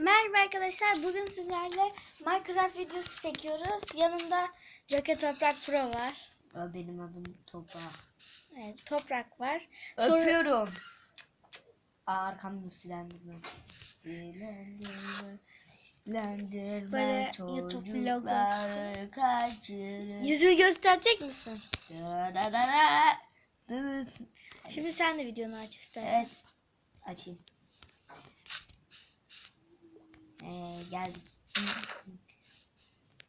Merhaba arkadaşlar. Bugün sizlerle Minecraft videosu çekiyoruz. Yanımda Joke Toprak Pro var. Aa, Benim adım Toprak. Evet, Toprak var. Sonra- Öpüyorum. Aa, arkamda silendirme. Silendirme. Silendirme Böyle YouTube çocukları kaçırır. Yüzünü gösterecek misin? Da-da-da-da. Dı-dı. Şimdi sen de videonu aç istersen. Evet. Açayım. Ee, geldik.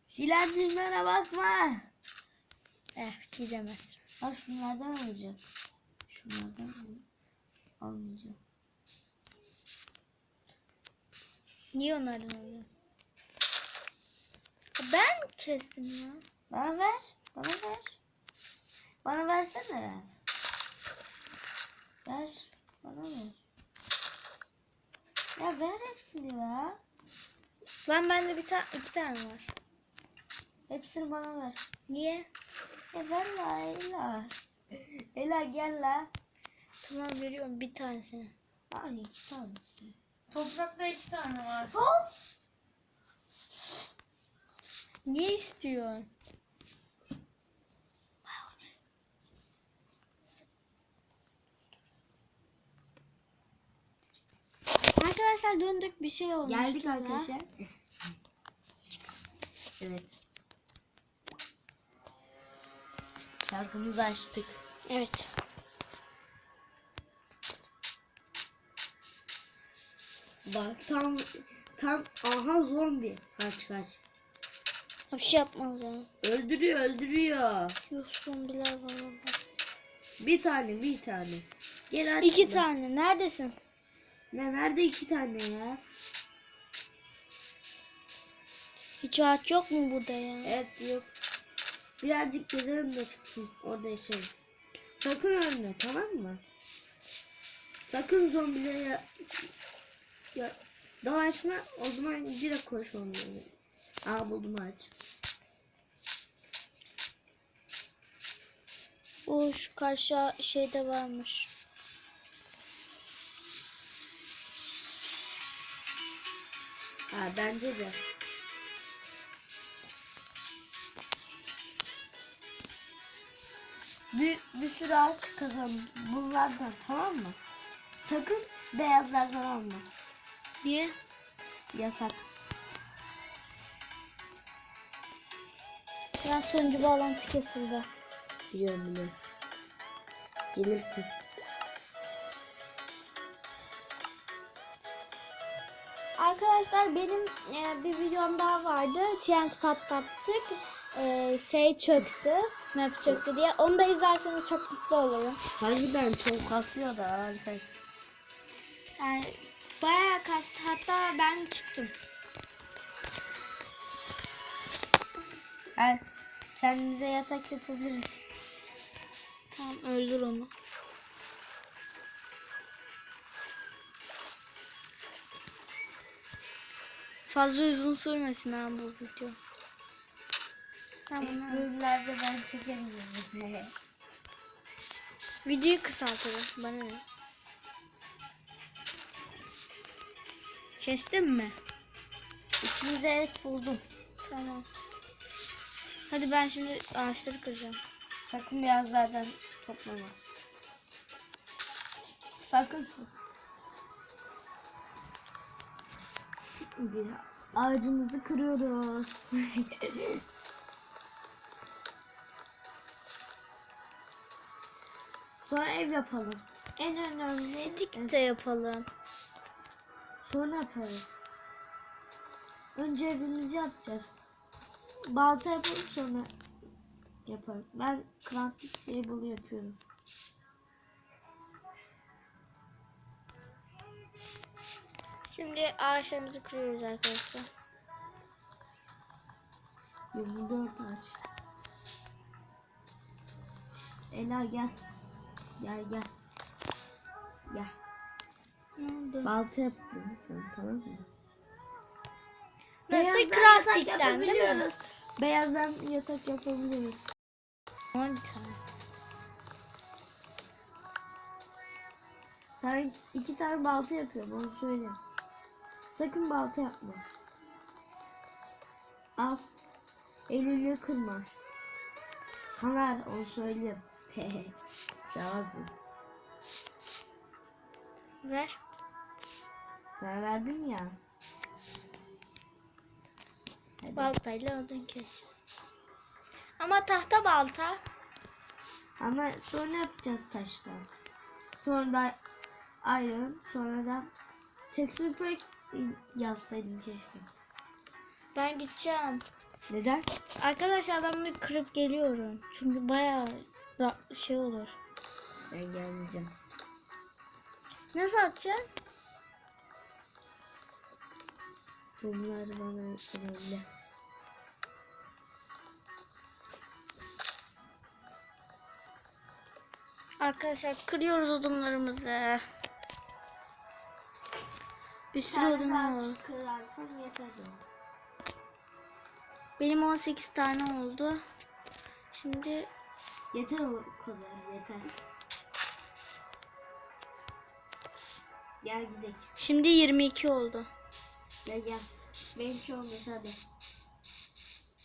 Silendirmene bakma. Eh, gidemez. Ha şunlardan alacağım. Şunlardan al- almayacağım. Niye onlardan alıyorsun? Ben kestim ya? Bana ver. Bana ver. Bana versene. Ver. Bana ver. Ya ver hepsini ya. Lan bende bir tane iki tane var. Hepsini bana ver. Niye? Ver la Ela. Ela gel la. Tamam veriyorum bir tanesini. Ay iki tanesi. Toprakta iki tane var. Hop. Niye istiyorsun? Arkadaşlar döndük bir şey olmuş. Geldik arkadaşlar. evet. Şarkımızı açtık. Evet. Bak tam tam aha zombi. Kaç kaç. Bir şey yapmaz ya. Öldürüyor öldürüyor. Yok zombiler var orada. Bir tane bir tane. Gel aç. İki tane. Neredesin? Ne nerede iki tane ya? Hiç ağaç yok mu burada ya? Evet yok. Birazcık gezelim de çıksın. Orada yaşarız. Sakın ölme tamam mı? Sakın zombilere ya, ya dalaşma o zaman direkt koş onları. Aa buldum ağaç. O şu karşı şeyde varmış. Ha bence de. Bir, bir sürü ağaç kazandım. Bunlardan tamam mı? Sakın beyazlardan alma. Niye? Yasak. Ya sonucu bağlantı kesildi. Biliyorum biliyorum. Gelirsin. Arkadaşlar benim e, bir videom daha vardı. TNT patlattık. E, şey çöktü. Map çöktü diye. Onu da izlerseniz çok mutlu olurum. Harbiden çok kasıyor da arkadaşlar. Yani bayağı kastı. Hatta ben çıktım. Ha, kendimize yatak yapabiliriz. Tamam öldür onu. Fazla uzun sürmesin ha bu video. Tamam. Bölümlerde ben çekemiyorum. Videoyu kısaltırım. Bana ne? Kestin mi? İkimize et buldum. Tamam. Hadi ben şimdi ağaçları kıracağım. Sakın beyazlardan toplama. Sakın. Bir ağacımızı kırıyoruz. Sonra ev yapalım. En önemli. Stick de yapalım. Sonra yaparız. Önce evimizi yapacağız. Balta yapalım sonra yaparım. Ben crafting table yapıyorum. Şimdi ağaçlarımızı kırıyoruz arkadaşlar. 24 ağaç. Ela gel. Gel gel. Gel. Ne oldu? Balta yaptım sen tamam mı? Nasıl crafting'den yapabiliyoruz. Beyazdan yatak yapabiliyoruz. Var bir tane. Sen iki tane balta yapıyorum onu söyleyeyim. Sakın balta yapma. Al. Elini kırma. Kanar onu söyleyeyim. Cevap bu. Ver. Ben verdim ya. Hadi. Baltayla odun kes. Ama tahta balta. Ama sonra yapacağız taştan. Sonra da iron, sonra da texture pack yapsaydım keşke. Ben gideceğim. Neden? Arkadaşlar ben bunu kırıp geliyorum. Çünkü bayağı da şey olur. Ben gelmeyeceğim. Nasıl atacaksın? Bunlar bana önemli. Arkadaşlar kırıyoruz odunlarımızı. Bir sürü odun var. Kırarsan yeter. Benim 18 tane oldu. Şimdi Yeter o kadar yeter. Gel gidelim. şimdi 22 oldu. Gel gel. Benimki olmuş hadi.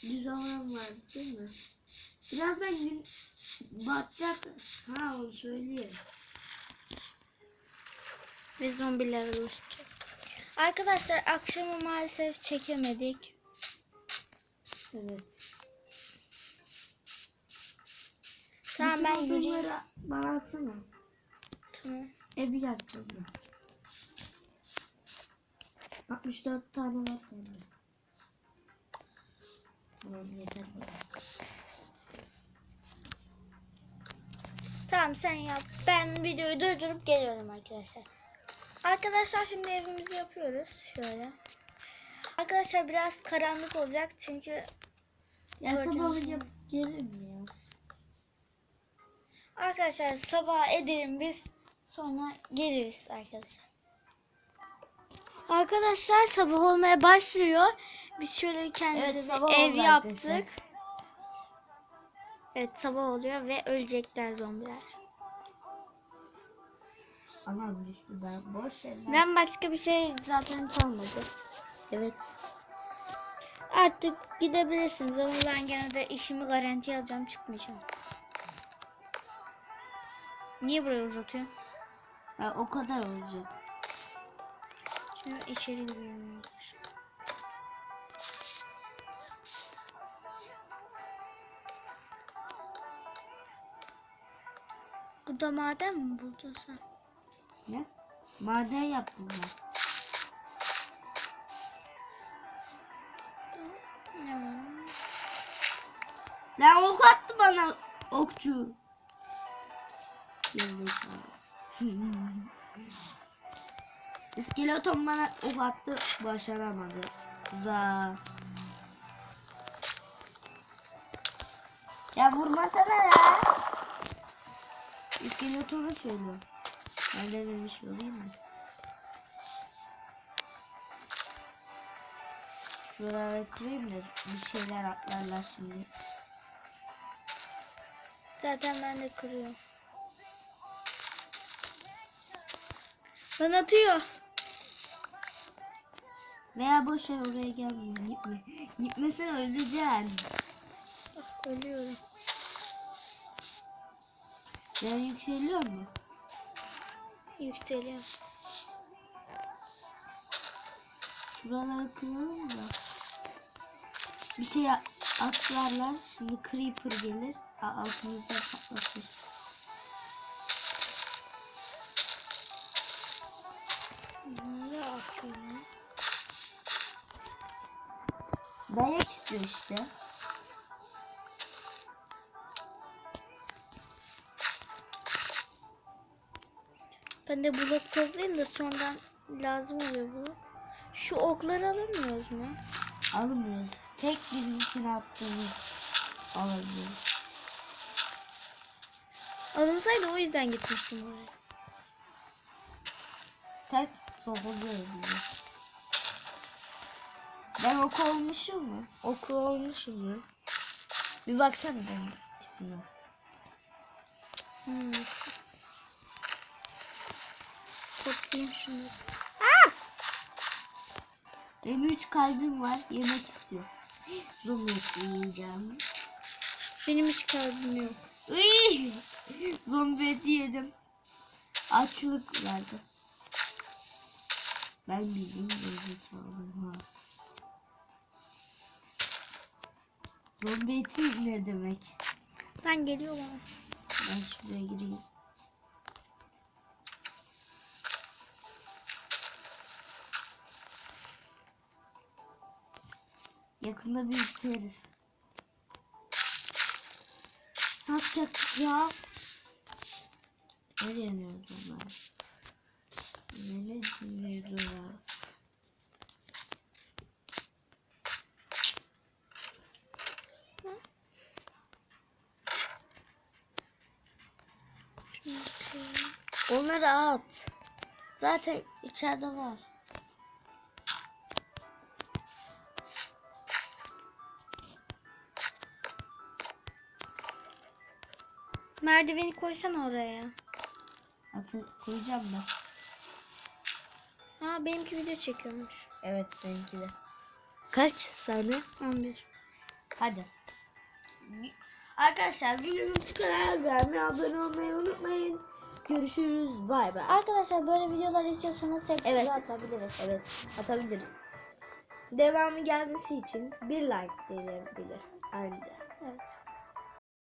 Düz oran var değil mi? Birazdan gün batacak. Ha onu söyleyeyim. Ve zombiler oluşacak. Arkadaşlar akşamı maalesef çekemedik. Evet. Tamam Bütün ben yürüyeyim. Bana atsana. Tamam. Ev yapacağım ben. 64 tane var bende. Tamam yeter. Tamam sen yap. Ben videoyu durdurup geliyorum arkadaşlar. Arkadaşlar şimdi evimizi yapıyoruz. Şöyle. Arkadaşlar biraz karanlık olacak çünkü Ya sabah yap gelir mi ya? arkadaşlar sabah edelim biz sonra geliriz arkadaşlar. Arkadaşlar sabah olmaya başlıyor. Biz şöyle kendimize Evet, ev yaptık. arkadaşlar. Evet sabah oluyor ve ölecekler zombiler. Anam düştü ben boş ver. lan. Ben başka bir şey zaten kalmadı. Evet. Artık gidebilirsiniz ama ben gene de işimi garantiye alacağım çıkmayacağım. Niye burayı uzatıyorsun? Ha, o kadar olacak. Şimdi içeri giriyorum. Burada maden mi buldun sen? Ne? Maden yaptım ben. Lan ok attı bana okçu. Gerizekalı. İskeleton bana ok attı başaramadı. Za. Ya vurmasana ya. İskeletona söyle. Ben denemiş olayım mı? Şuraları kırayım da bir şeyler atlarlar şimdi. Zaten ben de kırıyorum. Bana atıyor. Veya boş ver oraya gelme. Gitme. Gitmesen öleceksin. Ah, ölüyorum. Ben yükseliyor mu? Yükseliyorum. Şuraları kıralım da. Bir şey atlarlar. Şimdi creeper gelir. Altımızda patlatır. Ne atıyorum? Dayak istiyor işte. Ben de blok toplayayım da sonradan lazım oluyor bu. Şu okları alamıyoruz mu? Almıyoruz. Tek bizimkini attığımız alabiliyoruz. Alınsaydı o yüzden gitmiştim oraya. Tek bize. Ben ok olmuşum mu? Oku olmuşum mu? Bir baksana benim tipime. Hmm. Toplayayım şunu. Benim 3 kalbim var. Yemek istiyor. Zombi yiyeceğim. Benim hiç kalbim yok. Iy! Zombi eti yedim. Açlık verdi. Ben bildiğin gerizekalı ha. Zombi eti ne demek? Ben geliyorum. Ben şuraya gireyim. Yakında büyüteriz. Ne yapacaktık ya? Ne deniyordu onlar? Ne? Şunu sileyim. Onları at. Zaten içeride var. Merdiveni koysana oraya. Atı koyacağım da. Aa benimki video çekiyormuş. Evet benimki de. Kaç saniye? 11. Hadi. Arkadaşlar videonun bu kadar. Beğenmeyi, abone olmayı unutmayın. Görüşürüz. Bay bay. Arkadaşlar böyle videolar istiyorsanız hep Evet. atabiliriz. Evet atabiliriz. Devamı gelmesi için bir like gelebilir anca. Evet.